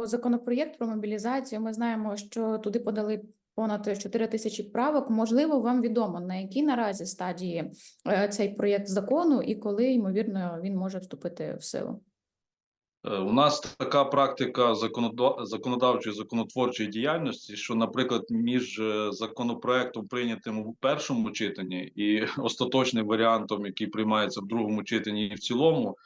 про законопроєкт про мобілізацію. Ми знаємо, що туди подали понад 4 тисячі правок. Можливо, вам відомо на якій наразі стадії е, цей проєкт закону і коли ймовірно він може вступити в силу. Е, У нас така практика законодавчої законотворчої діяльності, що, наприклад, між е, законопроектом, прийнятим у першому читанні, і остаточним варіантом, який приймається в другому читанні і в цілому,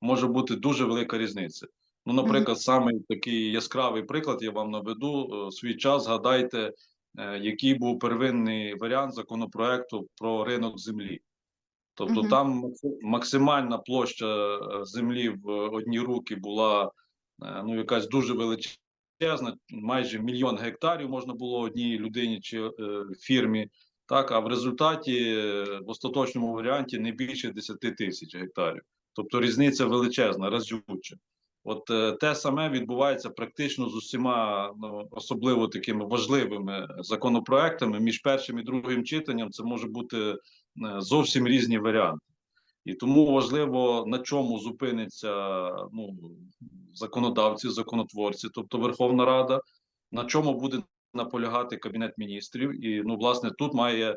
може бути дуже велика різниця. Ну, наприклад, саме такий яскравий приклад я вам наведу. Е, Свій час згадайте, е, який був первинний варіант законопроекту про ринок землі. Тобто Мгм. там максимальна площа е, землі в одні руки була ну якась дуже величезна, майже мільйон гектарів можна було одній людині чи е, фірмі. Так, а в результаті в остаточному варіанті не більше 10 тисяч гектарів. Тобто різниця величезна, разюча. От е, те саме відбувається практично з усіма, ну, особливо такими важливими законопроектами. Між першим і другим читанням це може бути е, зовсім різні варіанти. І тому важливо на чому зупиниться ну, законодавці, законотворці, тобто Верховна Рада, на чому буде наполягати Кабінет міністрів. І ну, власне, тут має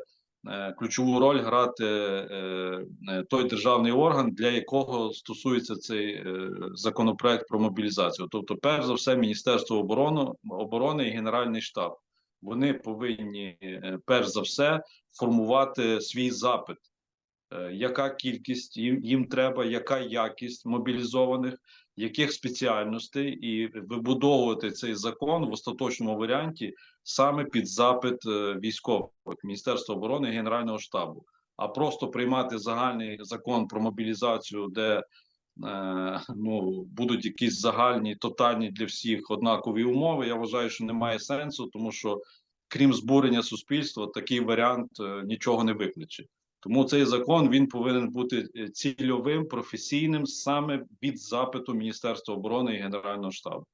ключову роль грати е, е, той державний орган, для якого стосується цей е, законопроект про мобілізацію. Тобто, перш за все, Міністерство оборони, оборони і Генеральний штаб. Вони повинні е, перш за все формувати свій запит. Е, Яка кількість їм, їм треба, яка якість мобілізованих, яких спеціальностей, і вибудовувати цей закон в остаточному варіанті саме під запит е, військових Міністерства оборони і Генерального штабу, а просто приймати загальний закон про мобілізацію, де е, ну будуть якісь загальні, тотальні для всіх однакові умови. Я вважаю, що немає сенсу, тому що крім збурення суспільства, такий варіант е, нічого не викличе. Тому цей закон він повинен бути е, цільовим, професійним саме від запиту Міністерства оборони і Генерального штабу.